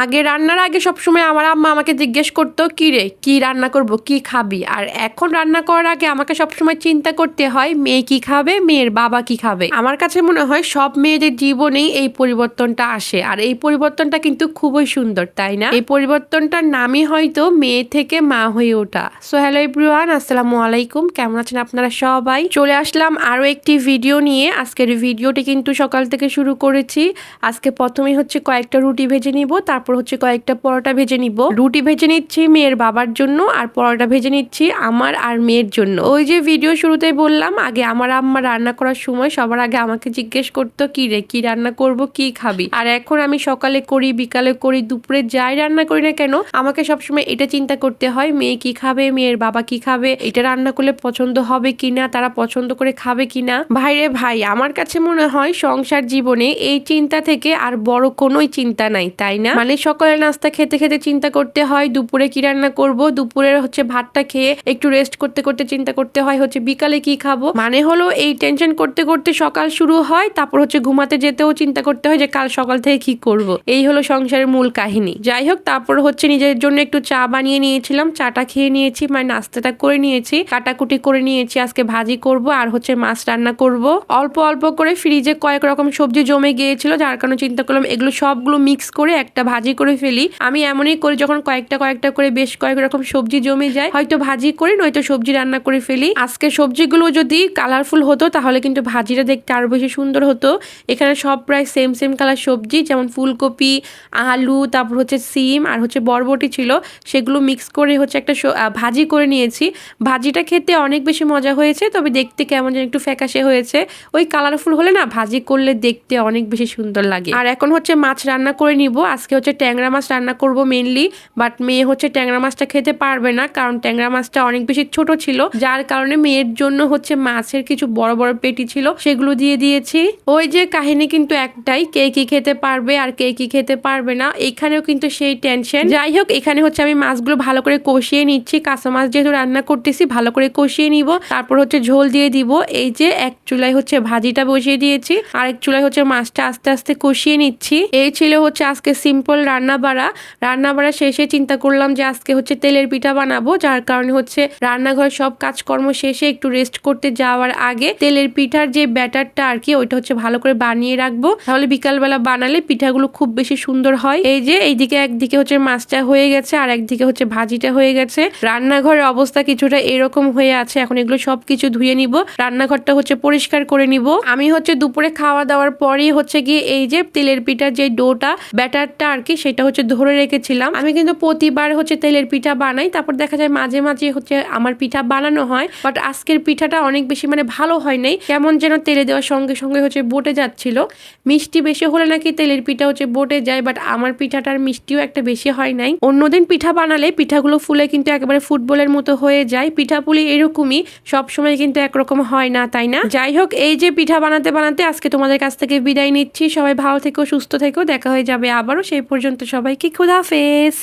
আগে রান্নার আগে সবসময় আমার আম্মা আমাকে জিজ্ঞেস করতো কি রে কি রান্না করব? কি খাবি? আর এখন রান্না করার আগে আমাকে সবসময় চিন্তা করতে হয়, মেয়ে কি খাবে? মেয়ের বাবা কি খাবে? আমার কাছে মনে হয় সব মেয়েদের জীবনেই এই পরিবর্তনটা আসে। আর এই পরিবর্তনটা কিন্তু খুবই সুন্দর, তাই না? এই পরিবর্তনটার নামই হয়তো মেয়ে থেকে মা হয়ে ওঠা। সো, হ্যালো এভরিওয়ান, আসসালামু আলাইকুম। কেমন আছেন আপনারা সবাই? চলে আসলাম আরও একটি ভিডিও নিয়ে। আজকের ভিডিওটি কিন্তু সকাল থেকে শুরু করেছি। আজকে প্রথমেই হচ্ছে কয়েকটা রুটি ভেজে নিব তারপর হচ্ছে কয়েকটা পরোটা ভেজে নিব। রুটি ভেজে নিচ্ছি মেয়ের বাবার জন্য আর পরোটা ভেজে নিচ্ছি আমার আর মেয়ের জন্য। ওই যে ভিডিও শুরুতেই বললাম, আগে আমার আম্মা রান্না করার সময় সবার আগে আমাকে জিজ্ঞেস করতো, কি রে, কি রান্না করব, কি খাবি? আর এখন আমি সকালে করি, বিকালে করি, দুপুরে যাই রান্না করি না কেন, আমাকে সবসময় এটা চিন্তা করতে হয়, মেয়ে কি খাবে, মেয়ের বাবা কি খাবে, এটা রান্না করলে পছন্দ হবে কিনা তারা পছন্দ করে খাবে কিনা ভাইরে ভাই, আমার কাছে মনে হয় সংসার জীবনে এই চিন্তা থেকে আর বড় কোনোই চিন্তা নাই, তাই না? মানে সকালে নাস্তা খেতে খেতে চিন্তা করতে হয়, দুপুরে কি রান্না করব? দুপুরের হচ্ছে ভাতটা খেয়ে একটু রেস্ট করতে করতে চিন্তা করতে হয়, হচ্ছে বিকালে কি খাব? মানে হলো এই টেনশন করতে করতে সকাল শুরু হয়, তারপর হচ্ছে ঘুমাতে যেতেও চিন্তা করতে হয় যে কাল সকাল থেকে কি করব। এই হলো সংসারের মূল কাহিনী। যাই হোক, তারপর হচ্ছে নিজের জন্য একটু চা বানিয়ে নিয়েছিলাম, চাটা খেয়ে নিয়েছি মানে নাস্তাটা করে নিয়েছি, কাটাকুটি করে নিয়েছি, আজকে ভাজি করব আর হচ্ছে মাছ রান্না করব। অল্প অল্প করে ফ্রিজে কয়েক রকম সবজি জমে গিয়েছিল, যার কারণে চিন্তা করলাম এগুলো সবগুলো মিক্স করে একটা ভাজি করে ফেলি। আমি এমনই করি যখন কয়েকটা কয়েকটা করে বেশ কয়েক রকম সবজি জমে যায়, হয়তো ভাজি করি নয়তো সবজি রান্না করে ফেলি। আজকে সবজিগুলো যদি কালারফুল হতো, তাহলে কিন্তু ভাজিটা দেখতে আরও বেশি সুন্দর হতো। এখানে সব প্রায় সেম সেম কালার সবজি, যেমন ফুলকপি, আলু, তারপর হচ্ছে সিম আর হচ্ছে বরবটি ছিল। সেগুলো মিক্স করে হচ্ছে একটা ভাজি করে নিয়েছি। ভাজিটা খেতে অনেক বেশি মজা হয়েছে, তবে দেখতে কেমন যেন একটু ফ্যাকাশে হয়েছে। ওই কালারফুল হলে না, ভাজি করলে দেখতে অনেক বেশি সুন্দর লাগে। আর এখন হচ্ছে মাছ রান্না করে নিব। আজকে হচ্ছে ট্যাংরা মাছ রান্না করব মেনলি বাট মেয়ে হচ্ছে ট্যাংরা মাছটা খেতে পারবে না, কারণ ট্যাংরা মাছটা অনেক বেশি ছোট ছিল। যার কারণে মেয়ের জন্য হচ্ছে মাছের কিছু বড় বড় পেটি ছিল, সেগুলো দিয়ে দিয়েছি। ওই যে কাহিনী কিন্তু একটাই, কে কি খেতে পারবে আর কে কি খেতে পারবে না, এখানেও কিন্তু সেই টেনশন যাই হোক, এখানে হচ্ছে আমি মাছগুলো ভালো করে কষিয়ে নিচ্ছি, কাঁচা মাছ যেহেতু রান্না করতেছি, ভালো করে কষিয়ে নিব। তারপর হচ্ছে ঝোল দিয়ে দিব, এই যে এক চুলায় হচ্ছে ভাজিটা বসিয়ে দিয়েছি আর এক চুলায় হচ্ছে মাছটা আস্তে আস্তে কষিয়ে নিচ্ছি। এই ছিল হচ্ছে আজকে সিম্পল রান্না বাড়া রান্না বাড়া শেষে চিন্তা করলাম যে আজকে হচ্ছে তেলের পিঠা বানাবো, যার কারণে হচ্ছে রান্নাঘর সব কাজকর্ম শেষে একটু রেস্ট করতে যাওয়ার আগে তেলের পিঠার যে ব্যাটারটা আর কি, ওইটা হচ্ছে ভালো করে বানিয়ে রাখব। তাহলে বিকালবেলা বানালে পিঠাগুলো খুব বেশি সুন্দর হয়। এই যে এইদিকে একদিকে হচ্ছে মাছটা হয়ে গেছে, আর একদিকে হচ্ছে ভাজিটা হয়ে গেছে। রান্নাঘরের অবস্থা কিছুটা এরকম হয়ে আছে, এখন এগুলো সবকিছু ধুয়ে নিব। রান্নাঘরটা হচ্ছে পরিষ্কার করে নিব। আমি হচ্ছে দুপুরে খাওয়া দাওয়ার পরেই হচ্ছে গিয়ে এই যে তেলের পিঠার যে ডোটা, ব্যাটারটা আর কি, সেটা হচ্ছে ধরে রেখেছিলাম। আমি কিন্তু প্রতিবার হচ্ছে তেলের পিঠা বানাই, তারপর দেখা যায় মাঝে মাঝে হচ্ছে আমার পিঠা বানানো হয় বাট আজকের পিঠাটা অনেক বেশি মানে ভালো হয় নাই। কেমন যেন তেলে দেওয়ার সঙ্গে সঙ্গে হচ্ছে বটে যাচ্ছিল। মিষ্টি বেশি হলে নাকি তেলের পিঠা হচ্ছে বটে যায় বাট আমার পিঠাটার মিষ্টিও একটা বেশি হয় নাই। অন্যদিন পিঠা বানালে পিঠাগুলো ফুলে কিন্তু একেবারে ফুটবলের মতো হয়ে যায়। পিঠা পুলি এরকমই, সবসময় কিন্তু একরকম হয় না, তাই না? যাই হোক এই যে পিঠা বানাতে বানাতে আজকে তোমাদের কাছ থেকে বিদায় নিচ্ছি। সবাই ভালো থেকো, সুস্থ থেকো, দেখা হয়ে যাবে আবারও সেই পর্যন্ত সবাইকে খুদাহাফেজ